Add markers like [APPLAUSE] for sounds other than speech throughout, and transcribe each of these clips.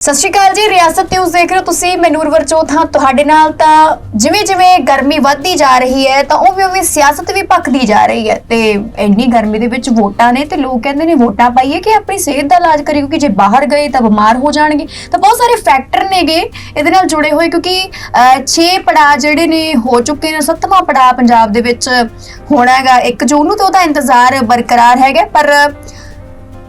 ਸਤਿ ਸ਼੍ਰੀ ਅਕਾਲ ਜੀ, ਰਿਆਸਤ ਨਿਊਜ਼ ਦੇਖ ਰਹੇ ਹੋ ਤੁਸੀਂ, ਮੈਂ ਨੂਰਵਰ ਚੌਥ ਤੁਹਾਡੇ ਨਾਲ ਤਾਂ ਜਿਵੇਂ ਜਿਵੇਂ ਗਰਮੀ ਵੱਧਦੀ ਜਾ ਰਹੀ ਹੈ, ਤਾਂ ਉਵੇਂ ਉਵੇਂ ਸਿਆਸਤ ਵੀ ਭਖਦੀ ਜਾ ਰਹੀ ਹੈ ਤੇ ਇੰਨੀ ਗਰਮੀ ਦੇ ਵਿੱਚ ਵੋਟਾਂ ਨੇ ਤੇ ਲੋਕ ਕਹਿੰਦੇ ਨੇ ਵੋਟਾਂ ਪਾਈਏ ਕਿ ਆਪਣੀ ਸਿਹਤ ਦਾ ਇਲਾਜ ਕਰੀਏ, ਕਿਉਂਕਿ ਜੇ ਬਾਹਰ ਗਏ ਤਾਂ ਬਿਮਾਰ ਹੋ ਜਾਣਗੇ। ਤਾਂ ਬਹੁਤ ਸਾਰੇ ਫੈਕਟਰ ਨੇਗੇ ਇਹਦੇ ਨਾਲ ਜੁੜੇ ਹੋਏ, ਕਿਉਂਕਿ 6 ਪੜਾਅ ਜਿਹੜੇ ਨੇ ਹੋ ਚੁੱਕੇ ਨੇ, ਸੱਤਵਾਂ ਪੜਾਅ ਪੰਜਾਬ ਦੇ ਵਿੱਚ ਹੋਣਾ ਹੈਗਾ। 1 ਜੂਨ ਨੂੰ ਤਾਂ ਉਹਦਾ ਇੰਤਜ਼ਾਰ ਬਰਕਰਾਰ ਹੈਗਾ, ਪਰ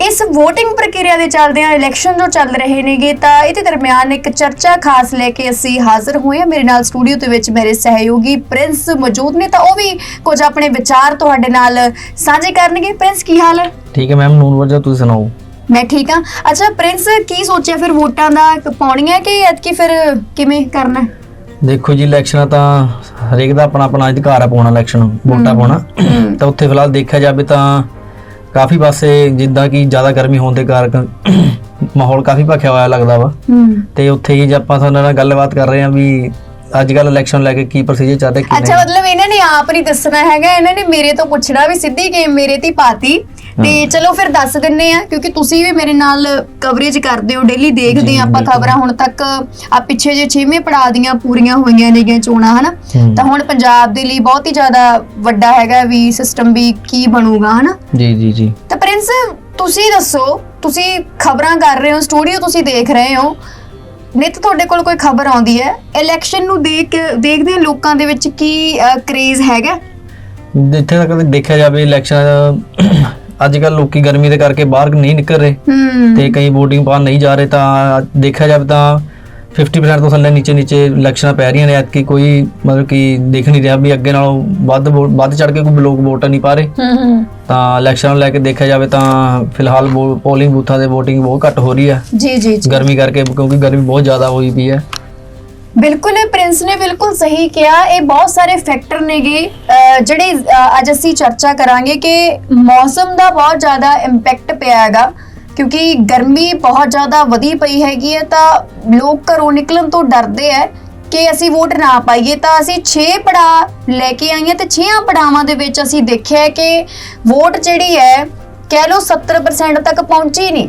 ਇਸ VOTING ਪ੍ਰਕਿਰਿਆ ਦੇ ਚੱਲਦਿਆਂ ਇਲੈਕਸ਼ਨ ਜੋ ਚੱਲ ਰਹੇ ਨੇਗੇ ਤਾਂ ਇਹਦੇ ਦਰਮਿਆਨ ਇੱਕ ਚਰਚਾ ਖਾਸ ਲੈ ਕੇ ਅਸੀਂ ਹਾਜ਼ਰ ਹੋਏ ਹਾਂ। ਮੇਰੇ ਨਾਲ ਸਟੂਡੀਓ ਦੇ ਵਿੱਚ ਮੇਰੇ ਸਹਿਯੋਗੀ ਪ੍ਰਿੰਸ ਮੌਜੂਦ ਨੇ ਤਾਂ ਉਹ ਵੀ ਕੁਝ ਆਪਣੇ ਵਿਚਾਰ ਤੁਹਾਡੇ ਨਾਲ ਸਾਂਝੇ ਕਰਨਗੇ। ਪ੍ਰਿੰਸ ਕੀ ਹਾਲ ਹੈ? ਠੀਕ ਹੈ ਮੈਮ ਨੂਨ ਵਰਜਾ ਤੁਸੀਂ ਸੁਣਾਓ? ਮੈਂ ਠੀਕ ਹਾਂ। ਅੱਛਾ ਪ੍ਰਿੰਸ ਕੀ ਸੋਚਿਆ ਫਿਰ ਵੋਟਾਂ ਦਾ? ਪਾਉਣੀਆਂ ਕਿ ਐਤਕੀ ਫਿਰ ਕਿਵੇਂ ਕਰਨਾ? ਦੇਖੋ ਜੀ ਇਲੈਕਸ਼ਨ ਤਾਂ ਹਰੇਕ ਦਾ ਆਪਣਾ ਆਪਣਾ ਅਧਿਕਾਰ ਹੈ ਪਾਉਣਾ ਇਲੈਕਸ਼ਨ ਵੋਟਾਂ ਪਾਉਣਾ। ਤਾਂ ਉੱਥੇ ਫਿਲਹਾਲ ਦੇਖਿਆ ਜਾਵੇ ਤਾਂ ਕਾਫੀ ਪਾਸੇ ਜਿੱਦਾਂ ਕਿ ਜ਼ਿਆਦਾ ਗਰਮੀ ਹੋਣ ਦੇ ਕਾਰਨ [COUGHS] ਮਾਹੌਲ ਕਾਫੀ ਭਖਿਆ ਹੋਇਆ ਲੱਗਦਾ ਵਾ। ਤੇ ਉੱਥੇ ਹੀ ਜੇ ਆਪਾਂ ਤੁਹਾਡੇ ਨਾਲ ਗੱਲਬਾਤ ਕਰ ਰਹੇ ਹਾਂ ਵੀ ਅੱਜ ਕੱਲ ਇਲੈਕਸ਼ਨ ਲੈ ਕੇ ਕੀ ਪ੍ਰੋਸੀਜਰ ਚੱਲ ਰਿਹਾ ਕੀ ਅੱਛਾ ਨਹੀਂ ਮਤਲਬ ਇਹਨਾਂ ਨੇ ਆਪ ਨਹੀਂ ਦੱਸਣਾ ਹੈਗਾ ਇਹਨਾਂ ਨੇ ਮੇਰੇ ਤੋਂ ਪੁੱਛਣਾ ਵੀ ਸਿੱਧੀ ਗੇਮ ਮੇਰੇ ਤੇ ਪਾਤੀ। ਤੇ ਚਲੋ ਫਿਰ ਦੱਸ ਦਿੰਨੇ ਆ ਕਿਉਂਕਿ ਤੁਸੀਂ ਵੀ ਮੇਰੇ ਨਾਲ ਕਵਰੇਜ ਕਰਦੇ ਹੋ ਡੇਲੀ ਦੇਖਦੇ ਆ ਆਪਾਂ। ਖਬਰਾਂ। ਹੁਣ ਤੱਕ ਆ ਪਿੱਛੇ ਜੇ 6ਵੇਂ ਪੜਾਅ ਦੀਆਂ ਪੂਰੀਆਂ ਹੋਈਆਂ ਨੇਗੀਆਂ ਚੋਣਾਂ ਹਨਾ। ਤਾਂ ਹੁਣ ਪੰਜਾਬ ਦੇ ਲਈ ਬਹੁਤ ਹੀ ਜ਼ਿਆਦਾ ਵੱਡਾ ਹੈਗਾ ਵੀ ਸਿਸਟਮ ਵੀ ਕੀ ਬਣੂਗਾ ਹਨਾ? ਜੀ ਜੀ ਜੀ। ਤਾਂ ਪ੍ਰਿੰਸ ਤੁਸੀਂ ਦੱਸੋ ਤੁਸੀਂ ਖਬਰਾਂ ਕਰ ਰਹੇ ਹੋ ਸਟੂਡੀਓ ਤੁਸੀਂ ਦੇਖ ਰਹੇ ਹੋ। ਨਿਤ ਤੁਹਾਡੇ ਕੋਲ ਕੋਈ ਖਬਰ ਆਉਂਦੀ ਹੈ? ਇਲੈਕਸ਼ਨ ਨੂੰ ਦੇਖ ਦੇਖਦੇ ਲੋਕਾਂ ਦੇ ਵਿੱਚ ਕੀ ਕ੍ਰੇਜ਼ ਹੈਗਾ? ਜਿੱਥੇ ਤੱਕ ਦੇਖਿਆ ਜਾਵੇ ਇਲੈਕਸ਼ਨ ਅੱਜ ਕੱਲ ਲੋਕੀ ਗਰਮੀ ਦੇ ਕਰਕੇ ਬਾਹਰ ਨਹੀਂ ਨਿਕਲ ਰਹੇ ਤੇ ਕਈ VOTING ਪਾਉਣ ਨਹੀਂ ਜਾ ਰਹੇ ਤਾਂ ਦੇਖਿਆ ਜਾਵੇ ਤਾਂ 50% ਤੋਂ ਥੱਲੇ ਨੀਚੇ ਨੀਚੇ ਇਲੈਕਸ਼ਨਾਂ ਪੈ ਰਹੀਆਂ ਨੇ ਐਤਕੀ ਕੋਈ ਮਤਲਬ ਕਿ ਦੇਖ ਨਹੀਂ ਰਿਹਾ ਵੀ ਅੱਗੇ ਨਾਲੋਂ ਵੱਧ ਵੱਧ ਚੜ ਕੇ ਕੋਈ ਲੋਕ ਵੋਟ ਨਹੀਂ ਪਾ ਰਹੇ। ਹੂੰ ਹੂੰ। ਤਾਂ ਇਲੈਕਸ਼ਨ ਨੂੰ ਲੈ ਕੇ ਦੇਖਿਆ ਜਾਵੇ ਤਾਂ ਫਿਲਹਾਲ ਪੋਲਿੰਗ ਬੂਥਾਂ ਦੇ VOTING ਬਹੁਤ ਘੱਟ ਹੋ ਰਹੀ ਹੈ। ਜੀ ਜੀ। ਗਰਮੀ ਕਰਕੇ ਕਿਉਂਕਿ ਗਰਮੀ ਬਹੁਤ ਜ਼ਿਆਦਾ ਹੋਈ ਪਈ ਹੈ। ਬਿਲਕੁਲ, ਇਹ ਪ੍ਰਿੰਸ ਨੇ ਬਿਲਕੁਲ ਸਹੀ ਕਿਹਾ। ਇਹ ਬਹੁਤ ਸਾਰੇ ਫੈਕਟਰ ਨੇਗੇ ਜਿਹੜੇ ਅੱਜ ਅਸੀਂ ਚਰਚਾ ਕਰਾਂਗੇ ਕਿ ਮੌਸਮ ਦਾ ਬਹੁਤ ਜ਼ਿਆਦਾ ਇੰਪੈਕਟ ਪਿਆ ਹੈਗਾ। ਕਿਉਂਕਿ ਗਰਮੀ ਬਹੁਤ ਜ਼ਿਆਦਾ ਵਧੀ ਪਈ ਹੈਗੀ ਹੈ, ਤਾਂ ਲੋਕ ਘਰੋਂ ਨਿਕਲਣ ਤੋਂ ਡਰਦੇ ਹੈ ਕਿ ਅਸੀਂ ਵੋਟ ਨਾ ਪਾਈਏ। ਤਾਂ ਅਸੀਂ 6 ਪੜਾ ਲੈ ਕੇ ਆਈਆਂ ਤੇ 6 ਪੜਾਵਾਂ ਦੇ ਵਿੱਚ ਅਸੀਂ ਦੇਖਿਆ ਕਿ ਵੋਟ ਜਿਹੜੀ ਹੈ, ਕਹਿ ਲਓ 70% ਤੱਕ ਪਹੁੰਚੀ ਨਹੀਂ।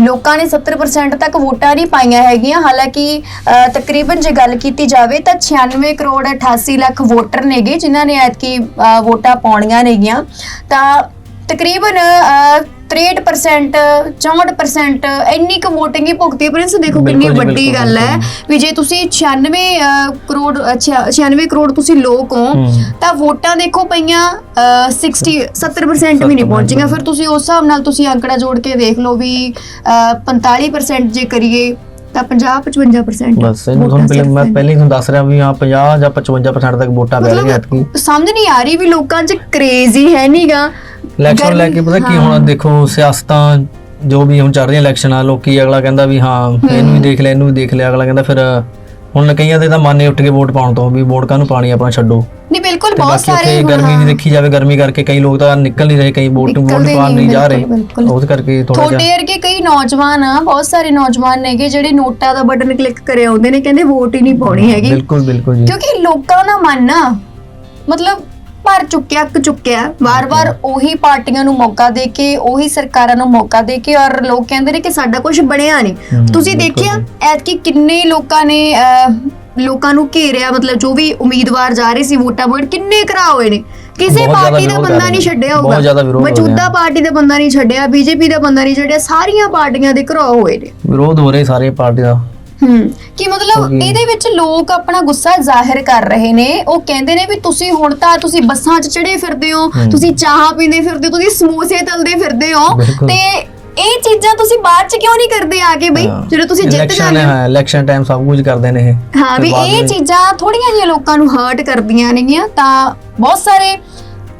ਲੋਕਾਂ ਨੇ 70% ਤੱਕ ਵੋਟਾਂ ਨਹੀਂ ਪਾਈਆਂ ਹੈਗੀਆਂ। ਹਾਲਾਂਕਿ ਅ, ਤਕਰੀਬਨ ਜੇ ਗੱਲ ਕੀਤੀ ਜਾਵੇ ਤਾਂ 96 ਕਰੋੜ 88 ਲੱਖ ਵੋਟਰ ਨੇਗੇ ਜਿਨ੍ਹਾਂ ਨੇ ਐਤਕੀ ਵੋਟਾਂ ਪਾਉਣੀਆਂ ਨੇਗੀਆਂ। ਤਾਂ ਤਕਰੀਬਨ ਅ, 63% 64% ਇੰਨੀ ਕੁ VOTING ਹੀ ਭੁਗਤੀ। ਪ੍ਰਿੰਸ ਦੇਖੋ ਕਿੰਨੀ ਬਿਲਕੁਲ ਜੀ, ਵੱਡੀ ਬਿਲਕੁਲ, ਗੱਲ ਹੈ ਵੀ ਜੇ ਤੁਸੀਂ 96 ਅ, ਕਰੋੜ ਅ, ਛਿਆ- 96 ਕਰੋੜ ਤੁਸੀਂ ਲੋਕ ਹੋ ਹੂੰ। ਤਾਂ ਵੋਟਾਂ ਦੇਖੋ ਪਈਆਂ ਅ, 60 70% ਵੀ ਨਹੀਂ ਪਹੁੰਚੀਆਂ। ਫਿਰ ਤੁਸੀਂ ਉਸ ਹਿਸਾਬ ਨਾਲ ਤੁਸੀਂ ਅੰਕੜਾ ਜੋੜ ਕੇ ਦੇਖ ਲਓ ਵੀ ਅ, 45% ਜੇ ਕਰੀਏ ਤਾਂ 50 55% ਬਸ ਇਹਨੂੰ ਤੁਹਾਨੂੰ ਪਹਿਲੇ ਮੈਂ ਪਹਿਲੇ ਹੀ ਤੁਹਾਨੂੰ ਦੱਸ ਰਿਹਾ ਵੀ ਹਾਂ 50 ਜਾਂ 55% ਤੱਕ ਵੋਟਾਂ ਪੈ ਰਹੀਆਂ ਐਤਕੀ। ਸਮਝ ਨਹੀਂ ਆ ਰਹੀ ਵੀ ਲੋਕਾਂ 'ਚ ਕ੍ਰੇਜ਼ ਹੈ ਨਹੀਂਗਾ ਇਲੈਕਸ਼ਨ ਲੈ ਕੇ ਪਤਾ ਕੀ ਹੁਣ? ਦੇਖੋ ਸਿਆਸਤਾਂ ਜੋ ਵੀ ਹੁਣ ਚੱਲ ਰਹੀਆਂ ਇਲੈਕਸ਼ਨ ਆ ਲੋਕੀ ਅਗਲਾ ਕਹਿੰਦਾ ਵੀ ਹਾਂ ਇਹਨੂੰ ਵੀ ਦੇਖ ਲਿਆ ਇਹਨੂੰ ਵੀ ਦੇਖ ਲਿਆ ਅਗਲਾ ਕਹਿੰਦਾ ਫਿਰ ਹੁਣ ਕਈਆਂ ਦੇ ਤਾਂ ਮਨ ਉੱਠ ਕੇ ਵੋਟ ਪਾਉਣ ਤੋਂ ਵੀ ਵੋਟ ਕਾਹਨੂੰ ਪਾਣੀ ਆਪਣਾ ਛੱਡੋ। ਨਹੀਂ ਬਿਲਕੁਲ ਬਹੁਤ ਸਾਰੇ ਗਰਮੀ ਦੀ ਦੇਖੀ ਜਾਵੇ ਗਰਮੀ ਕਰਕੇ ਕਈ ਲੋਕ ਤਾਂ ਨਿਕਲ ਨਹੀਂ ਰਹੇ ਕਈ ਵੋਟ ਵੋਟ ਪਾਉਣ ਨਹੀਂ, ਨਹੀਂ ਜਾ ਰਹੇ। ਉਹਦੇ ਕਰਕੇ ਥੋੜਾ ਜਿਹਾ ਤੁਹਾਡੇ ਵਰਗੇ ਕਈ ਨੌਜਵਾਨ ਆ ਬਹੁਤ ਸਾਰੇ ਨੌਜਵਾਨ ਨੇਗੇ ਜਿਹੜੇ ਨੋਟਾ ਦਾ ਬਟਨ ਕਲਿੱਕ ਕਰੇ ਆਉਂਦੇ ਨੇ ਕਹਿੰਦੇ ਵੋਟ ਹੀ ਨਹੀਂ ਪਾਉਣੀ ਹੈਗੀ। ਬਿਲਕੁਲ ਬਿਲਕੁਲ ਜੀ। ਕਿਉਂਕਿ ਲੋਕਾਂ ਦਾ ਮਨ ਨਾ ਮਤਲਬ ਭਰ ਚੁੱਕਿਆ ਅੱਕ ਚੁੱਕਿਆ ਵਾਰ-ਵਾਰ ਉਹੀ ਪਾਰਟੀਆਂ ਨੂੰ ਮੌਕਾ ਦੇ ਕੇ ਉਹੀ ਸਰਕਾਰਾਂ ਨੂੰ ਮੌਕਾ ਦੇ ਕੇ ਔਰ ਲੋਕ ਕਹਿੰਦੇ ਨੇ ਕਿ ਸਾਡਾ ਕੁਝ ਬਣਿਆ ਨਹੀਂ। ਤੁਸੀਂ ਦੇਖਿਆ ਐਤਕੀ ਕਿੰਨੇ ਲੋਕਾਂ ਨੇ ਲੋਕਾਂ ਨੂੰ ਘੇਰਿਆ ਮਤਲਬ ਜੋ ਵੀ ਉਮੀਦਵਾਰ ਜਾ ਰਹੇ ਸੀ ਵੋਟਾਂ ਵੋਟ ਕਿੰਨੇ ਘਰਾ ਹੋਏ ਨੇ। ਕਿਸੇ ਪਾਰਟੀ ਦਾ ਬੰਦਾ ਨਹੀਂ। ਛੱਡਿਆ ਹੋਊਗਾ। ਮੌਜੂਦਾ। ਪਾਰਟੀ ਦਾ ਬੰਦਾ ਨਹੀਂ ਛੱਡਿਆ ਬੀਜੇਪੀ ਦਾ ਬੰਦਾ ਨਹੀਂ ਛੱਡਿਆ ਸਾਰੀਆਂ ਪਾਰਟੀਆਂ ਦੇ ਘਰਾ ਹੋਏ ਨੇ। ਵਿਰੋਧ ਹੋ ਰਹੇ ਸਾਰੇ ਪਾਰਟੀ ਦਾ ਹੂੰ। ਕਿ ਮਤਲਬ ਇਹਦੇ ਵਿੱਚ ਲੋਕ ਆਪਣਾ ਗੁੱਸਾ ਜ਼ਾਹਿਰ ਕਰ ਰਹੇ ਨੇ। ਉਹ ਕਹਿੰਦੇ ਨੇ ਵੀ ਤੁਸੀਂ ਹੁਣ ਤਾਂ ਤੁਸੀਂ ਬੱਸਾਂ 'ਚ ਚੜੇ ਫਿਰਦੇ ਹੋ। ਤੁਸੀਂ ਚਾਹਾਂ ਪੀਂਦੇ ਫਿਰਦੇ ਹੋ ਤੁਸੀਂ ਸਮੋਸੇ ਤਲਦੇ ਫਿਰਦੇ ਹੋ। ਤੇ ਇਹ ਚੀਜ਼ਾਂ ਤੁਸੀਂ ਬਾਅਦ 'ਚ ਕਿਉਂ ਨਹੀਂ ਕਰਦੇ ਆ ਕੇ ਬਈ। ਜਦੋਂ ਤੁਸੀਂ ਜਿੱਤ Election ਜਾਂਦੇ ਹੋ। ਇਲੈਕਸ਼ਨ ਟਾਈਮ ਸਭ ਕੁਝ ਕਰਦੇ ਨੇ ਇਹ। ਹਾਂ ਵੀ ਇਹ ਚੀਜ਼ਾਂ ਥੋੜੀਆਂ ਜਿਹੀਆਂ ਲੋਕਾਂ ਨੂੰ ਹਰਟ ਕਰਦੀਆਂ ਨੇਗੀਆਂ। ਤਾਂ ਬਹੁਤ ਸਾਰੇ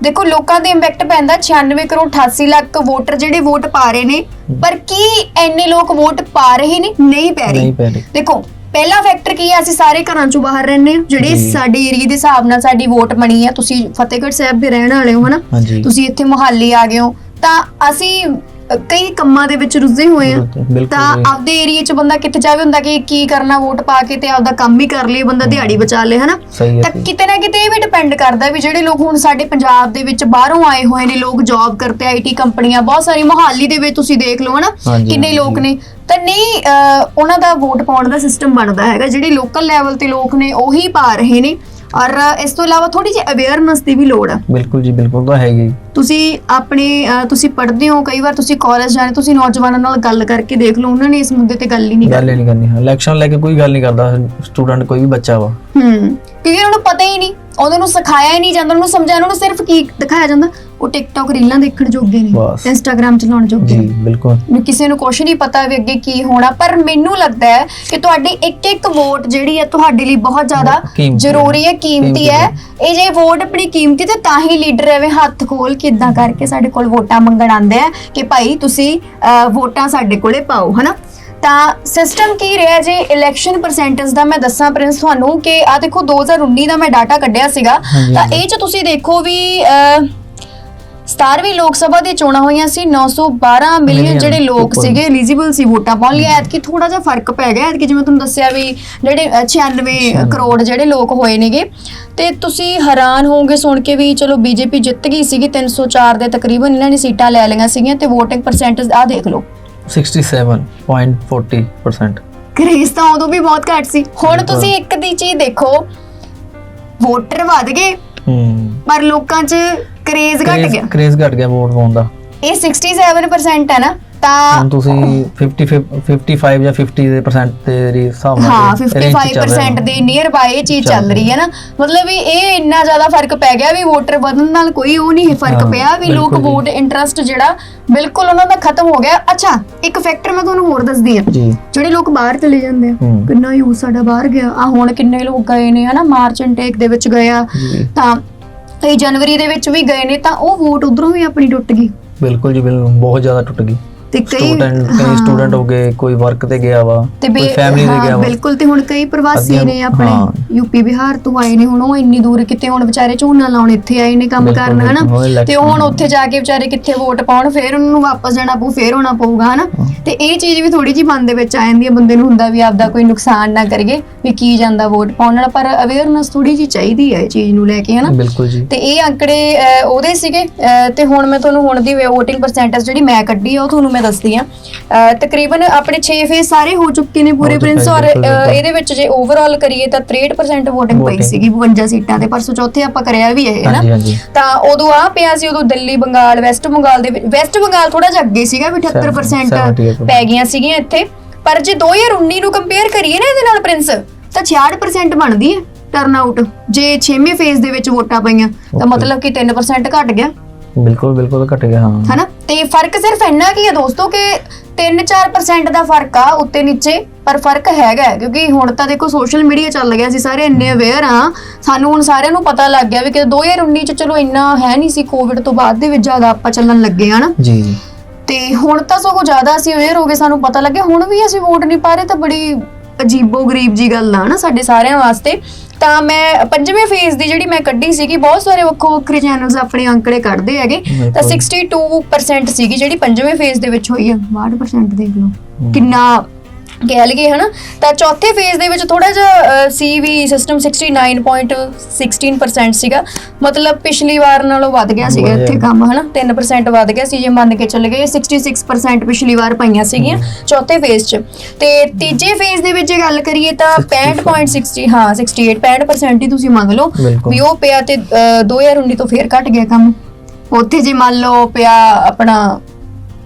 ਦੇਖੋ ਲੋਕਾਂ ਦੇ ਇੰਪੈਕਟ ਪੈਂਦਾ 96 ਕਰੋੜ 88 ਲੱਖ ਵੋਟਰ ਜਿਹੜੇ ਵੋਟ ਪਾ ਰਹੇ ਨੇ ਪਰ ਕੀ ਐਨੇ ਲੋਕ ਵੋਟ ਪਾ ਰਹੇ ਨੇ? ਨਹੀਂ ਪੈ ਨਹੀਂ ਰਹੇ। ਦੇਖੋ ਪਹਿਲਾ ਫੈਕਟਰ ਕੀ ਹੈ ਅਸੀਂ ਸਾਰੇ ਘਰਾਂ ਚੋਂ ਬਾਹਰ ਰਹਿੰਦੇ ਹਾਂ ਜਿਹੜੇ ਜੀ। ਸਾਡੇ ਏਰੀਆ ਦੇ ਹਿਸਾਬ ਨਾਲ ਸਾਡੀ ਵੋਟ ਬਣੀ ਹੈ ਤੁਸੀਂ ਫਤਿਹਗੜ੍ਹ ਸਾਹਿਬ ਦੇ ਰਹਿਣ ਵਾਲੇ ਹੋ ਹਨਾ? ਹਾਂਜੀ। ਤੁਸੀਂ ਇੱਥੇ ਮੁਹਾਲੀ ਆ ਗਏ ਹੋ ਤਾਂ ਅਸੀਂ ਅ, ਕਈ ਕੰਮਾਂ ਦੇ ਵਿੱਚ ਰੁੱਝੇ ਹੋਏ ਆ। ਬਿਲਕੁਲ ਤਾਂ ਜੀ। ਆਪਦੇ ਏਰੀਆ 'ਚ ਬੰਦਾ ਕਿੱਥੇ ਜਾਵੇ ਹੁੰਦਾ ਕਿ ਕੀ ਕਰਨਾ ਵੋਟ ਪਾ ਕੇ ਤੇ ਆਪਦਾ ਕੰਮ ਹੀ ਕਰ ਲਏ ਬੰਦਾ ਦਿਹਾੜੀ ਬਚਾ ਲੇ ਹਨਾ? ਸਹੀ ਹੈ ਤਾਂ ਜੀ। ਕਿਤੇ ਨਾ ਕਿਤੇ ਇਹ ਵੀ ਡਿਪੈਂਡ ਕਰਦਾ ਵੀ ਜਿਹੜੇ ਲੋਕ ਹੁਣ ਸਾਡੇ ਪੰਜਾਬ ਦੇ ਵਿੱਚ ਬਾਹਰੋਂ ਆਏ ਹੋਏ ਨੇ ਲੋਕ ਜੌਬ ਕਰਦੇ ਆਈਟੀ ਕੰਪਨੀਆਂ ਬਹੁਤ ਸਾਰੀ ਮੁਹਾਲੀ ਦੇ ਵਿੱਚ ਤੁਸੀਂ ਦੇਖ ਲਓ ਹਨਾ? ਹਾਂਜੀ, ਕਿੰਨੇ ਹਾਂਜੀ। ਲੋਕ ਨੇ। ਤਾਂ ਨਹੀਂ ਅਹ, ਉਹਨਾਂ ਦਾ ਵੋਟ ਪਾਉਣ ਦਾ ਸਿਸਟਮ ਬਣਦਾ ਹੈਗਾ। ਜਿਹੜੇ ਲੋਕਲ ਲੈਵਲ ਤੇ ਲੋਕ ਨੇ ਉਹੀ ਪਾ ਰਹੇ ਨੇ। ਔਰ ਇਸ ਤੋਂ ਇਲਾਵਾ ਥੋੜੀ ਜਿਹੀ ਅਵੇਅਰਨੈਸ ਦੀ ਵੀ ਲੋੜ ਆ। ਬਿਲਕੁਲ ਜੀ ਬਿਲਕੁਲ ਤਾਂ ਹੈਗੀ। ਤੁਸੀਂ ਆਪਣੇ ਤੁਸੀਂ ਪੜ੍ਹਦੇ ਹੋ ਕਈ ਵਾਰ ਤੁਸੀਂ ਕਾਲਜ ਜਾਣੇ ਤੁਸੀਂ ਨੌਜਵਾਨਾਂ ਨਾਲ ਗੱਲ ਕਰਕੇ ਦੇਖ ਲਓ ਉਹਨਾਂ ਨੇ ਇਸ ਮੁੱਦੇ ਤੇ ਗੱਲ ਹੀ ਨਹੀਂ ਗੱਲ ਹੀ ਨਹੀਂ ਕਰਨੀ ਇਲੈਕਸ਼ਨ ਲੈ ਕੇ ਕੋਈ ਗੱਲ ਨਹੀਂ ਕਰਦਾ ਸਟੂਡੈਂਟ ਕੋਈ ਵੀ ਬੱਚਾ ਵਾ। ਹੂੰ ਕਿਉਂਕਿ ਉਹਨਾਂ ਨੂੰ ਪਤਾ ਹੀ ਨਹੀਂ ਉਹਨਾਂ ਨੂੰ ਸਿਖਾਇਆ ਹੀ ਨਹੀਂ ਜਾਂਦਾ ਉਹਨਾਂ ਨੂੰ ਸਮਝਾਇਆ ਉਹਨਾਂ ਨੂੰ ਸਿਰਫ ਕੀ ਦਿਖਾਇਆ ਜਾਂਦਾ। ਉਹ ਟਿਕਟੌਕ ਰੀਲਾਂ ਦੇਖਣ ਜੋਗੇ ਨੇ ਬਸ। ਇੰਸਟਾਗ੍ਰam ਚਲਾਉਣ ਜੋਗੇ ਜੀ ਨੇ ਬਿਲਕੁਲ ਵੀ ਕਿਸੇ ਨੂੰ ਕੁਝ ਨਹੀਂ ਪਤਾ ਵੀ ਅੱਗੇ ਕੀ ਹੋਣਾ ਪਰ ਮੈਨੂੰ ਲੱਗਦਾ ਹੈ ਕਿ ਤੁਹਾਡੀ ਇੱਕ ਇੱਕ ਵੋਟ ਜਿਹੜੀ ਹੈ ਤੁਹਾਡੇ ਲਈ ਬਹੁਤ ਜ਼ਿਆਦਾ ਕੀਮਤੀ ਹੈ। ਜ਼ਰੂਰੀ ਹੈ ਕੀਮਤੀ ਕੀਮਤੀ ਹੈ ਹੈ। ਇਹ ਜੇ ਵੋਟ ਆਪਣੀ ਕੀਮਤੀ ਤੇ ਤਾਂ ਹੀ ਲੀਡਰ ਐਵੇਂ ਹੱਥ ਖੋਲ ਕੇ ਇਦਾਂ ਕਰਕੇ ਸਾਡੇ ਕੋਲ ਵੋਟਾਂ ਮੰਗਣ ਆਉਂਦੇ ਆ ਕਿ ਭਾਈ ਤੁਸੀਂ ਅਹ, ਵੋਟਾਂ ਸਾਡੇ ਕੋਲੇ ਪਾਓ ਹਨਾ ਤਾਂ ਸਿਸਟਮ ਕੀ ਰਿਹਾ ਜੇ ਇਲੈਕਸ਼ਨ ਪਰਸੈਂਟੇਜ ਦਾ ਮੈਂ ਦੱਸਾਂ ਪ੍ਰਿੰਸ ਤੁਹਾਨੂੰ ਕਿ ਆ ਦੇਖੋ 2019 ਦਾ ਮੈਂ ਡਾਟਾ ਕੱਢਿਆ ਸੀਗਾ ਹਾਂਜੀ, ਤਾਂ ਹਾਂਜੀ। ਇਹ ਚ ਤੁਸੀਂ ਦੇਖੋ ਵੀ ਅਹ, 17ਵੀਂ ਲੋਕ ਸਭਾ ਦੀ ਚੋਣਾਂ ਹੋਈਆਂ ਸੀ 912 ਮਿਲੀਅਨ ਜਿਹੜੇ ਲੋਕ। ਸੀਗੇ ਐਲੀਜੀਬਲ ਸੀ ਵੋਟਾਂ ਪਾਉਣ ਲਈ। ਐਤਕੀ ਥੋੜਾ ਜਿਹਾ ਫ਼ਰਕ ਪੈ ਗਿਆ। ਐਤਕੀ ਜਿਵੇਂ ਤੁਹਾਨੂੰ ਦੱਸਿਆ ਵੀ ਜਿਹੜੇ ਅ, 96 ਕਰੋੜ ਜਿਹੜੇ ਲੋਕ ਹੋਏ ਨੇਗੇ। ਤੇ ਤੁਸੀਂ ਹੈਰਾਨ ਹੋਵੋਗੇ ਸੁਣ ਕੇ ਵੀ ਚਲੋ ਬੀਜੇਪੀ ਜਿੱਤ ਗਈ ਸੀਗੀ 304 ਦੇ ਤਕਰੀਬਨ ਇਹਨਾਂ ਨੇ ਸੀਟਾਂ ਲੈ ਲਈਆਂ ਸੀਗੀਆਂ ਤੇ VOTING ਪਰਸੈਂਟੇਜ ਆ ਦੇਖ ਲਓ। 67.40% ਕ੍ਰੇਜ਼ ਤਾਂ ਉਦੋਂ ਵੀ ਬਹੁਤ ਘੱਟ ਸੀ। ਹੁਣ। ਤੁਸੀਂ ਇੱਕ ਦੀ ਚੀਜ਼ ਦੇਖੋ। ਵੋਟਰ ਵੱਧ ਗਏ। ਪਰ ਲੋਕਾਂ 'ਚ ਕ੍ਰੇਜ਼ ਘਟ ਗਿਆ। ਕ੍ਰੇਜ਼ ਘਟ ਗਿਆ ਵੋਟ ਪਾਉਣ ਦਾ। ਇਹ 67% ਹੈ ਨਾ ਤਾਂ ਹੁਣ ਤੁਸੀਂ 50 55 ਜਾਂ 50 ਦੇ percent ਦੇ ਹਿਸਾਬ ਨਾਲ ਹਾਂ ਤੇ range 'ਚ ਚੱਲ ਰਿਹਾ 55% ਦੇ ਨੀਅਰ ਬਾਈ ਇਹ ਚੀਜ਼ ਚੱਲ ਚੱਲ ਰਹੀ ਹੈ ਨਾ। ਮਤਲਬ ਵੀ ਇਹ ਇੰਨਾ ਜ਼ਿਆਦਾ ਫ਼ਰਕ ਪੈ ਗਿਆ ਵੀ ਵੋਟਰ ਵਧਣ ਨਾਲ ਕੋਈ ਉਹ ਨਹੀਂ ਫ਼ਰਕ ਹਾਂ, ਪਿਆ ਵੀ ਲੋਕ ਬਿਲਕੁਲ ਜੀ। ਵੋਟ ਇੰਟਰਸਟ ਜਿਹੜਾ ਬਿਲਕੁਲ ਉਹਨਾਂ ਦਾ ਖਤਮ ਹੋ ਗਿਆ। ਅੱਛਾ ਇੱਕ ਫੈਕਟਰ ਮੈਂ ਤੁਹਾਨੂੰ ਹੋਰ ਦੱਸਦੀ ਹਾਂ। ਜੀ। ਜਿਹੜੇ ਲੋਕ ਬਾਹਰ ਚਲੇ ਜਾਂਦੇ ਆ ਹੂੰ। ਕਿੰਨਾ ਯੂਥ ਸਾਡਾ ਬਾਹਰ ਗਿਆ। ਆ ਹੁਣ ਕਿੰਨੇ ਲੋਕ ਗਏ ਨੇ ਹਨਾ ਮਾਰਚ ਇਨਟੇਕ ਦੇ ਵਿੱਚ ਗਏ ਆ। ਜੀ। ਤਾਂ ਕਈ ਜਨਵਰੀ ਦੇ ਵਿੱਚ ਵੀ ਗਏ ਨੇ ਤਾਂ ਉਹ ਵੋਟ ਉਧਰੋਂ ਵੀ ਆਪਣੀ ਟੁੱਟ ਗਈ। ਬਿਲਕੁਲ ਜੀ, ਬਿਲਕੁਲ, ਬਹੁਤ ਜ਼ਿਆਦਾ ਟੁੱਟ ਗਈ। ਤੇ ਕਈ ਸਟੂਡੈਂਟ ਕਈ। ਸਟੂਡੈਂਟ ਹੋ ਗਏ ਕੋਈ ਵਰਕ ਤੇ ਗਿਆ ਵਾ ਕੋਈ ਫੈਮਿਲੀ ਤੇ ਗਿਆ ਵਾ ਬਿਲਕੁਲ ਤੇ ਹੁਣ ਕਈ ਪ੍ਰਵਾਸੀ ਨੇ ਆਪਣੇ। ਯੂਪੀ ਬਿਹਾਰ ਤੋਂ ਆਏ ਨੇ ਹੁਣ ਉਹ ਇੰਨੀ ਦੂਰ ਕਿਤੇ ਹੁਣ ਵਿਚਾਰੇ ਝੋਨਾ ਲਾਉਣ ਇੱਥੇ ਆਏ ਨੇ ਕੰਮ ਕਰਨ ਹਨਾ ਤੇ ਹੁਣ। ਉੱਥੇ ਜਾ ਕੇ ਵਿਚਾਰੇ ਕਿੱਥੇ ਵੋਟ ਪਾਉਣ ਫਿਰ ਉਹਨਾਂ ਨੂੰ ਵਾਪਸ ਜਾਣਾ ਪਊ ਫਿਰ ਹੋਣਾ ਪਊਗਾ ਹਨਾ। ਤੇ ਇਹ ਚੀਜ਼ ਵੀ ਥੋੜੀ ਜਿਹੀ ਮਨ ਦੇ ਵਿੱਚ ਆ ਜਾਂਦੀ ਹੈ ਬੰਦੇ ਨੂੰ ਹੁੰਦਾ ਵੀ ਆਪਦਾ ਕੋਈ ਨੁਕਸਾਨ ਨਾ ਕਰੀਏ ਵੀ ਕੀ ਜਾਂਦਾ ਵੋਟ ਪਾਉਣ ਨਾਲ ਪਰ ਅਵੇਅਰਨੈਸ ਥੋੜੀ ਜਿਹੀ ਚਾਹੀਦੀ ਹੈ ਇਹ ਚੀਜ਼ ਨੂੰ ਲੈ ਕੇ ਹਨਾ ਬਿਲਕੁਲ ਜੀ ਤੇ ਇਹ ਅੰਕੜੇ ਉਹਦੇ ਸੀਗੇ ਤੇ ਹੁਣ ਮੈਂ ਤੁਹਾਨੂੰ ਹੁਣ ਦੀ VOTING ਪਰਸੈਂਟੇਜ ਜਿਹੜੀ ਮੈਂ ਕੱਢੀ ਆ ਉਹ ਤੁਹਾਨੂੰ ਮੈਂ ਦੱਸਦੀ ਆ ਤਕਰੀਬਨ ਆਪਣੇ 6 ਫੇਸ ਸਾਰੇ ਹੋ ਚੁੱਕੇ ਨੇ ਪੂਰੇ ਪ੍ਰਿੰਸ ਔਰ। ਇਹਦੇ ਵਿੱਚ ਜੇ ਓਵਰਆਲ ਕਰੀਏ ਤਾਂ 63% VOTING ਪਈ। ਸੀਗੀ 52 ਸੀਟਾਂ ਤੇ। ਪਰਸੋਂ ਚੌਥੇ ਆਪਾਂ ਕਰਿਆ ਵੀ ਇਹ ਹੈ ਨਾ? ਤਾਂ ਉਦੋਂ ਆ ਪਿਆ ਸੀ ਉਦੋਂ ਦਿੱਲੀ ਬੰਗਾਲ ਵੈਸਟ ਬੰਗਾਲ ਦੇ ਵਿੱਚ ਵੈਸਟ ਬੰਗਾਲ ਥੋੜਾ ਜਿਹਾ ਅੱਗੇ ਸੀਗਾ ਵੀ 78% 78% ਪੈ ਗਈਆਂ ਸੀਗੀਆਂ ਇੱਥੇ। ਪਰ ਜੇ 2019 ਨੂੰ ਕੰਪੇਅਰ ਕਰੀਏ ਨਾ ਇਹਦੇ ਨਾਲ ਪ੍ਰਿੰਸ ਤਾਂ 66% ਬਣਦੀ ਹੈ ਟਰਨ ਆਊਟ ਜੇ 6ਵੇਂ ਫੇਜ਼ ਦੇ ਵਿੱਚ ਵੋਟਾਂ ਪਈਆਂ ਤਾਂ। ਮਤਲਬ ਕਿ 3% ਘਟ ਗਿਆ। ਬਿਲਕੁਲ ਬਿਲਕੁਲ ਘਟ ਗਿਆ ਹਾਂ। ਹਨਾ? ਤੇ ਫ਼ਰਕ ਸਿਰਫ ਇੰਨਾ ਕੀ ਹੈ ਦੋਸਤੋ ਕਿ 3-4% ਦਾ ਫ਼ਰਕ ਆ ਉੱਤੇ ਨੀਚੇ ਪਰ ਫ਼ਰਕ ਹੈਗਾ ਹੈ, ਕਿਉਂਕਿ ਹੁਣ ਤਾਂ ਦੇਖੋ ਸੋਸ਼ਲ ਮੀਡੀਆ ਚੱਲ ਗਿਆ ਸੀ ਸਾਰੇ ਇੰਨੇ ਅਵੇਅਰ ਆ ਸਾਨੂੰ ਹੁਣ ਸਾਰਿਆਂ ਨੂੰ ਪਤਾ ਲੱਗ ਗਿਆ ਵੀ ਕਿ 2019 ਚ ਚਲੋ ਇੰਨਾ ਹੈ ਨਹੀਂ ਸੀ ਕੋਵਿਡ ਤੋਂ ਬਾਅਦ ਦੇ ਵਿੱਚ ਜ਼ਿਆਦਾ ਆਪਾਂ ਚੱਲਣ ਲੱਗੇ ਹਨਾ? ਜੀ ਜੀ। ਤੇ ਹੁਣ ਤਾਂ ਸਗੋਂ ਜ਼ਿਆਦਾ ਅਸੀਂ ਅਵੇਅਰ ਹੋ ਗਏ ਸਾਨੂੰ ਪਤਾ ਲੱਗਿਆ ਹੁਣ ਵੀ ਅਸੀਂ ਵੋਟ ਨਹੀਂ ਪਾ ਰਹੇ ਤਾਂ ਬੜੀ ਅਜੀਬੋ ਗਰੀਬ ਜੀ ਗੱਲ ਆ ਨਾ ਸਾਡੇ ਸਾਰਿਆਂ ਵਾਸਤੇ। ਤਾਂ ਮੈਂ ਪੰਜਵੇਂ ਫੇਜ਼ ਦੀ ਜਿਹੜੀ ਮੈਂ ਕੱਢੀ ਸੀਗੀ ਬਹੁਤ ਸਾਰੇ ਵੱਖੋ ਵੱਖਰੇ ਚੈਨਲਸ ਆਪਣੇ ਅੰਕੜੇ ਕੱਢਦੇ ਹੈਗੇ ਤਾਂ ਬਿਲਕੁਲ। 62% ਸੀਗੀ ਜਿਹੜੀ ਪੰਜਵੇਂ ਫੇਜ਼ ਦੇ ਵਿੱਚ ਹੋਈ ਆ 62% ਦੇਖ ਲਓ। ਕਿੰਨਾ ਕਹਿ ਲਈਏ ਹਨਾ? ਤਾਂ ਚੌਥੇ ਫੇਜ਼ ਦੇ ਵਿੱਚ ਥੋੜਾ ਜਿਹਾ ਅ, ਸੀ ਵੀ ਸਿਸਟਮ 69.16% ਸੀਗਾ। ਮਤਲਬ ਪਿਛਲੀ ਵਾਰ ਨਾਲੋਂ ਵੱਧ ਗਿਆ ਸੀਗਾ। ਇੱਥੇ ਕੰਮ ਹਨਾ? 3% ਵੱਧ ਗਿਆ ਸੀ ਜੇ ਮੰਨ ਕੇ ਚੱਲ ਗਏ 66% ਪਿਛਲੀ ਵਾਰ ਪਈਆਂ ਸੀਗੀਆਂ ਚੌਥੇ ਫੇਜ਼ 'ਚ। ਤੇ ਤੀਜੇ ਫੇਜ਼ ਦੇ ਵਿੱਚ ਜੇ ਗੱਲ ਕਰੀਏ ਤਾਂ 65.60 ਹਾਂ 68 65% ਹੀ ਤੁਸੀਂ ਮੰਨ ਲਓ। ਵੀ ਉਹ ਪਿਆ ਤੇ ਅ, 2019 ਤੋਂ ਫੇਰ ਘਟ ਗਿਆ ਕੰਮ। ਉੱਥੇ ਜੇ ਮੰਨ ਲਓ ਪਿਆ ਆਪਣਾ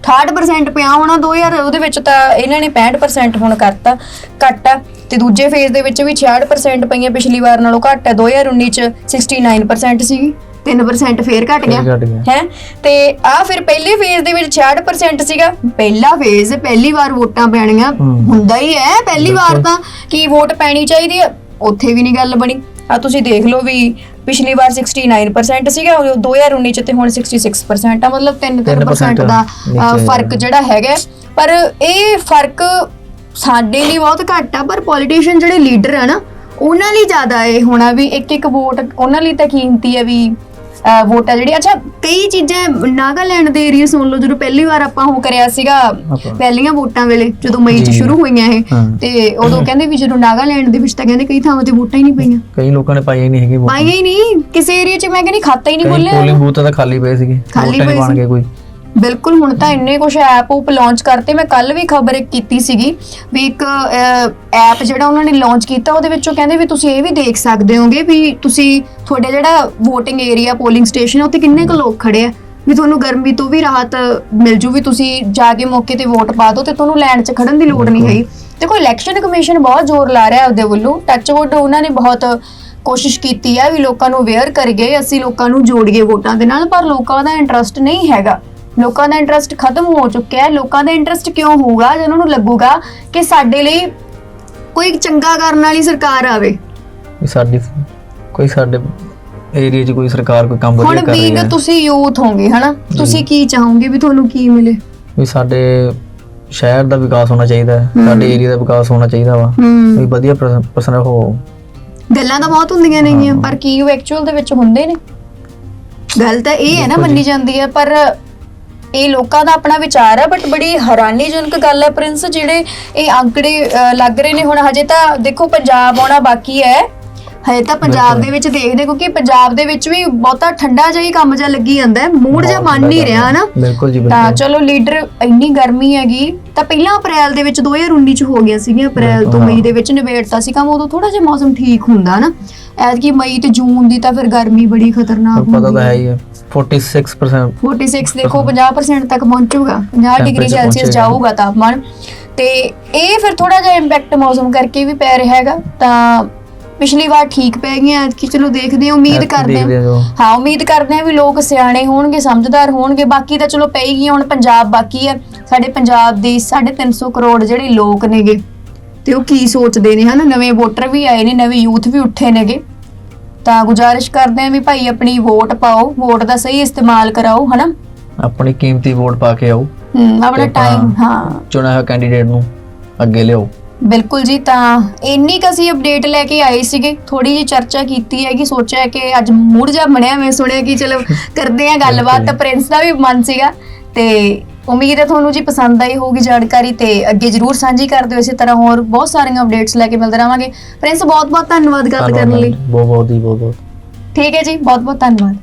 68% ਪਿਆ ਹੋਣਾ 2000 ਉਹਦੇ ਵਿੱਚ ਤਾਂ ਇਹਨਾਂ ਨੇ 65% ਹੁਣ ਕਰਤਾ ਘੱਟ ਆ ਤੇ ਦੂਜੇ ਫੇਜ਼ ਦੇ ਵਿੱਚ ਵੀ 66% ਪਈਆਂ ਪਿਛਲੀ ਵਾਰ ਨਾਲੋਂ ਘੱਟ ਹੈ 2019 ਚ 69% ਸੀਗੀ 3% ਫੇਰ ਘਟ ਗਿਆ ਫੇਰ ਘੱਟ ਗਿਆ। ਹੈ ਤੇ ਆ ਫਿਰ ਪਹਿਲੇ ਫੇਜ਼ ਦੇ ਵਿੱਚ 66% ਸੀਗਾ ਪਹਿਲਾ ਫੇਜ਼ ਪਹਿਲੀ ਵਾਰ ਵੋਟਾਂ ਪੈਣੀਆਂ। ਹੁੰਦਾ ਹੀ ਹੈ ਪਹਿਲੀ ਵਾਰ। ਤਾਂ ਕੀ ਵੋਟ ਪੈਣੀ ਚਾਹੀਦੀ ਹੈ ਉੱਥੇ ਵੀ ਨਹੀਂ ਗੱਲ ਬਣੀ ਆ ਤੁਸੀਂ ਦੇਖ ਲਓ ਵੀ ਪਿਛਲੀ ਵਾਰ 69% ਸੀਗਾ ਉਹ 2019 ਚ ਤੇ ਹੁਣ 66% ਆ ਮਤਲਬ 3-3% ਦਾ ਫ਼ਰਕ ਜਿਹੜਾ ਹੈਗਾ। ਪਰ ਇਹ ਫ਼ਰਕ ਸਾਡੇ ਲਈ ਬਹੁਤ ਘੱਟ ਆ ਪਰ ਪੋਲੀਟੀਸ਼ੀਅਨ ਜਿਹੜੇ ਲੀਡਰ ਆ ਨਾ ਉਹਨਾਂ ਲਈ ਜ਼ਿਆਦਾ ਇਹ ਹੋਣਾ ਵੀ ਇੱਕ ਇੱਕ ਵੋਟ ਉਹਨਾਂ ਲਈ ਤਾਂ ਕੀਮਤੀ ਹੈ ਵੀ ਵੋਟ ਆ ਜਿਹੜੀ ਅੱਛਾ ਕਈ ਚੀਜ਼ਾਂ ਨਾਗਾਲੈਂਡ ਦੇ ਏਰੀਆ ਸੁਣ ਲਓ ਜਦੋਂ ਪਹਿਲੀ ਵਾਰ ਆਪਾਂ ਉਹ ਕਰਿਆ ਸੀਗਾ। ਪਹਿਲੀਆਂ ਵੋਟਾਂ ਵੇਲੇ ਜਦੋਂ ਮਈ ਚ। ਸ਼ੁਰੂ ਹੋਈਆਂ ਇਹ। ਤੇ ਉਦੋਂ ਕਹਿੰਦੇ ਵੀ ਜਦੋਂ ਨਾਗਾਲੈਂਡ ਦੇ ਵਿੱਚ ਤਾਂ ਕਹਿੰਦੇ ਕਈ ਥਾਵਾਂ ਤੇ ਵੋਟਾਂ ਹੀ ਨਹੀਂ ਪਈਆਂ ਕਈ ਲੋਕਾਂ ਨੇ ਪਾਈਆਂ ਹੀ ਨਹੀਂ ਹੈਗੀ ਵੋਟਾਂ ਪਾਈਆਂ ਹੀ ਨਹੀਂ ਕਿਸੇ ਏਰੀਆ 'ਚ ਮੈਂ ਕਹਿੰਦੀ ਖਾਤਾ ਹੀ ਨਹੀਂ ਖੁੱਲਿਆ ਪੋਲਿੰਗ ਬੂਥ ਤਾਂ ਖਾਲੀ ਪਏ ਸੀਗੇ ਖਾਲੀ ਪਏ ਬਣ ਸੀ। ਗਏ ਕੋਈ ਬਿਲਕੁਲ ਹੁਣ ਤਾਂ ਇੰਨੇ ਕੁਝ ਐਪ ਉਪ ਲਾਂਚ ਕਰਤੇ। ਮੈਂ ਕੱਲ ਵੀ ਖਬਰ ਕੀਤੀ ਸੀਗੀ ਵੀ ਇੱਕ ਐਪ ਜਿਹੜਾ ਉਹਨਾਂ ਨੇ ਲਾਂਚ ਕੀਤਾ ਉਹਦੇ ਵਿੱਚੋਂ ਕਹਿੰਦੇ ਵੀ ਤੁਸੀਂ ਇਹ ਵੀ ਦੇਖ ਸਕਦੇ ਹੋਗੇ ਵੀ ਤੁਸੀਂ ਤੁਹਾਡੇ ਜਿਹੜਾ VOTING ਏਰੀਆ ਪੋਲਿੰਗ ਸਟੇਸ਼ਨ ਉੱਥੇ ਕਿੰਨੇ ਕੁ ਲੋਕ ਖੜੇ ਆ। ਵੀ ਤੁਹਾਨੂੰ ਗਰਮੀ ਤੋਂ ਵੀ ਰਾਹਤ ਮਿਲ ਜੂ ਵੀ ਤੁਸੀਂ ਜਾ ਕੇ ਮੌਕੇ ਤੇ ਵੋਟ ਪਾ ਦਿਓ ਤੇ ਤੁਹਾਨੂੰ ਲਾਈਨ 'ਚ ਖੜਨ ਦੀ ਲੋੜ ਨਹੀਂ ਹੈਗੀ। ਦੇਖੋ ਇਲੈਕਸ਼ਨ ਕਮਿਸ਼ਨ ਬਹੁਤ ਜ਼ੋਰ ਲਾ ਰਿਹਾ ਉਹਦੇ ਵੱਲੋਂ। ਟੱਚਵੁੱਡ ਉਹਨਾਂ ਨੇ ਬਹੁਤ ਕੋਸ਼ਿਸ਼ ਕੀਤੀ ਹੈ ਵੀ ਲੋਕਾਂ ਨੂੰ ਅਵੇਅਰ ਕਰੀਏ ਅਸੀਂ ਲੋਕਾਂ ਨੂੰ ਜੋੜੀਏ ਵੋਟਾਂ ਦੇ ਨਾਲ ਪਰ ਲੋਕਾਂ ਦਾ ਇੰਟਰਸਟ ਨਹੀਂ ਹੈਗਾ। ਲੋਕਾਂ ਦਾ ਇੰਟਰਸਟ ਖਤਮ ਹੋ ਚੁੱਕਿਆ ਹੈ। ਲੋਕਾਂ ਦਾ ਇੰਟਰਸਟ ਕਿਉਂ ਹੋਊਗਾ? ਜੇ ਉਹਨਾਂ ਨੂੰ ਲੱਗੂਗਾ ਕਿ ਸਾਡੇ ਲਈ ਕੋਈ ਚੰਗਾ ਕਰਨ ਵਾਲੀ ਸਰਕਾਰ ਆਵੇ? ਵੀ ਸਾਡੀ ਕੋਈ ਸਾਡੇ ਏਰੀਆ 'ਚ ਕੋਈ ਸਰਕਾਰ ਕੋਈ ਕੰਮ ਹੁਣ ਵਧੀਆ ਕਰ ਰਹੀ ਬੀਂਗ ਹੈ। ਤੁਸੀਂ ਯੂਥ ਹੋਗੇ ਹਨਾ? ਤੁਸੀਂ ਕੀ ਚਾਹੋਗੇ ਵੀ ਤੁਹਾਨੂੰ ਕੀ ਮਿਲੇ? ਵੀ ਸਾਡੇ ਸ਼ਹਿਰ ਦਾ ਵਿਕਾਸ ਹੋਣਾ ਚਾਹੀਦਾ ਹੈ। ਸਾਡੇ ਏਰੀਆ ਦਾ ਵਿਕਾਸ ਹੋਣਾ ਚਾਹੀਦਾ ਵਾ। ਹੂੰ। ਵੀ ਵਧੀਆ ਪਰਸਨ ਹੋ। ਗੱਲਾਂ ਤਾਂ ਬਹੁਤ ਹੁੰਦੀਆਂ ਨੇਗੀਆਂ ਪਰ ਕੀ ਉਹ ਐਕਚੁਅਲ ਦੇ ਵਿੱਚ ਹੁੰਦੇ ਨੇ? ਗੱਲ ਤਾਂ ਇਹ ਹੈ ਨਾ ਮੰਨੀ ਜਾਂਦੀ ਹੈ ਪਰ ਇਹ ਲੋਕਾਂ ਦਾ ਆਪਣਾ ਵਿਚਾਰ ਹੈ ਬਟ ਬੜੀ ਹੈਰਾਨੀਜਨਕ ਗੱਲ ਹੈ ਪ੍ਰਿੰਸ, ਜਿਹੜੇ ਇਹ ਅੰਕੜੇ ਲੱਗ ਰਹੇ ਨੇ ਹੁਣ, ਹਜੇ ਤਾਂ ਦੇਖੋ, ਪੰਜਾਬ ਆਉਣਾ ਬਾਕੀ ਹੈ। ਹਜੇ ਤਾਂ ਪੰਜਾਬ ਦੇ ਵਿੱਚ ਦੇਖਦੇ ਕਿਉਂਕਿ ਪੰਜਾਬ ਦੇ ਵਿੱਚ ਵੀ ਬਹੁਤਾ ਠੰਡਾ ਜਿਹਾ ਹੀ ਕੰਮ ਜਿਹਾ ਲੱਗੀ ਜਾਂਦਾ ਹੈ। ਮੂਡ ਜਿਹਾ ਬਣ ਨਹੀਂ ਰਿਹਾ ਨਾ ਬਿਲਕੁਲ ਜੀ ਤਾਂ ਬਿਲਕੁਲ। ਚਲੋ ਲੀਡਰ ਇੰਨੀ ਗਰਮੀ ਹੈਗੀ ਤਾਂ ਪਹਿਲਾਂ ਅਪ੍ਰੈਲ ਦੇ ਵਿੱਚ 2019 ਚ ਹੋ ਗਿਆ ਸੀਗਾ ਅਪ੍ਰੈਲ ਤੋਂ ਮਈ ਦੇ ਵਿੱਚ ਨਿਬੇੜਤਾ ਸੀ ਕੰਮ ਉਦੋਂ ਥੋੜਾ ਜਿਹਾ ਮੌਸਮ ਠੀਕ ਹੁੰਦਾ ਨਾ ਐਤਕੀ ਮਈ ਤੇ ਜੂਨ ਦੀ ਤਾਂ ਫਿਰ ਗਰਮੀ ਬੜੀ ਖਤਰਨਾਕ ਪਤਾ ਤਾਂ ਹੈ ਹੈ। ਹੀ ਹੈ 46% 46 ਦੇਖੋ 50% ਤੱਕ ਪਹੁੰਚੂਗਾ 50 ਡਿਗਰੀ ਸੈਲਸੀਅਸ। ਜਾਊਗਾ ਤਾਪਮਾਨ। ਤੇ ਇਹ ਫਿਰ ਥੋੜਾ ਜਿਹਾ ਇੰਪੈਕਟ ਮੌਸਮ ਕਰਕੇ ਵੀ ਪੈ ਰਿਹਾ ਹੈਗਾ ਤਾਂ ਪਿਛਲੀ ਵਾਰ ਠੀਕ ਪੈ ਗਈਆਂ ਐਤਕੀ ਚਲੋ ਦੇਖਦੇ ਹਾਂ ਉਮੀਦ ਕਰਦੇ ਦੇਖਦੇ ਹਾਂ। ਹਾਂ ਜੋ। ਹਾਂ ਉਮੀਦ ਕਰਦੇ ਹਾਂ ਵੀ ਲੋਕ ਸਿਆਣੇ ਹੋਣਗੇ ਸਮਝਦਾਰ ਹੋਣਗੇ। ਬਾਕੀ ਤਾਂ ਚਲੋ ਪਈ ਗਈਆਂ ਹੁਣ ਪੰਜਾਬ ਬਾਕੀ ਹੈ ਸਾਡੇ ਪੰਜਾਬ ਦੇ 350 ਕਰੋੜ ਜਿਹੜੇ ਲੋਕ ਨੇਗੇ ਤੇ ਉਹ ਕੀ ਸੋਚਦੇ ਨੇ ਹਨਾ? ਨਵੇਂ ਵੋਟਰ ਵੀ ਆਏ ਨੇ ਨਵੇਂ ਯੂਥ ਵੀ ਉੱਠੇ ਨੇਗੇ। ਤਾਂ ਗੁਜ਼ਾਰਿਸ਼ ਕਰਦੇ ਹਾਂ ਵੀ ਭਾਈ ਆਪਣੀ ਵੋਟ ਪਾਓ ਵੋਟ ਦਾ ਸਹੀ ਇਸਤੇਮਾਲ ਕਰਾਓ ਹਨਾ? ਆਪਣੀ ਕੀਮਤੀ ਵੋਟ ਪਾ ਕੇ ਆਓ। ਹਮ, ਆਪਣਾ ਤੇ ਆਪਣਾ- ਟਾਈਮ ਹਾਂ। ਚੁਣਿਆ ਹੋਇਆ ਕੈਂਡੀਡੇਟ ਨੂੰ ਅੱਗੇ ਲਿਆਓ। ਬਿਲਕੁਲ ਜੀ ਤਾਂ ਇੰਨੀ ਕੁ ਅਸੀਂ ਅਪਡੇਟ ਲੈ ਕੇ ਆਏ ਸੀਗੇ ਥੋੜੀ ਜਿਹੀ ਚਰਚਾ ਕੀਤੀ ਹੈਗੀ ਸੋਚਿਆ ਕਿ ਅੱਜ ਮੂਡ ਜਿਹਾ ਬਣਿਆ ਮੈਂ ਸੁਣਿਆ ਕਿ ਚਲੋ ਕਰਦੇ ਆ ਗੱਲਬਾਤ ਤਾਂ ਪ੍ਰਿੰਸ ਦਾ ਵੀ ਮਨ ਸੀਗਾ ਤੇ ਉਮੀਦ ਹੈ ਤੁਹਾਨੂੰ ਜੀ ਪਸੰਦ ਆਈ ਹੋਊਗੀ ਜਾਣਕਾਰੀ ਤੇ ਅੱਗੇ ਜਰੂਰ ਸਾਂਝੀ ਕਰ ਦਿਓ ਇਸੇ ਤਰ੍ਹਾਂ ਹੋਰ ਬਹੁਤ ਸਾਰੀਆਂ ਅਪਡੇਟਸ ਲੈ ਕੇ ਮਿਲਦੇ ਰਹਾਂਗੇ। ਪ੍ਰਿੰਸ ਬਹੁਤ ਬਹੁਤ ਧੰਨਵਾਦ ਗੱਲ ਕਰਨ ਲਈ। ਬਹੁਤ ਬਹੁਤ ਜੀ ਬਹੁਤ ਬਹੁਤ ਠੀਕ ਹੈ ਜੀ ਬਹੁਤ ਬਹੁਤ ਧੰਨਵਾਦ।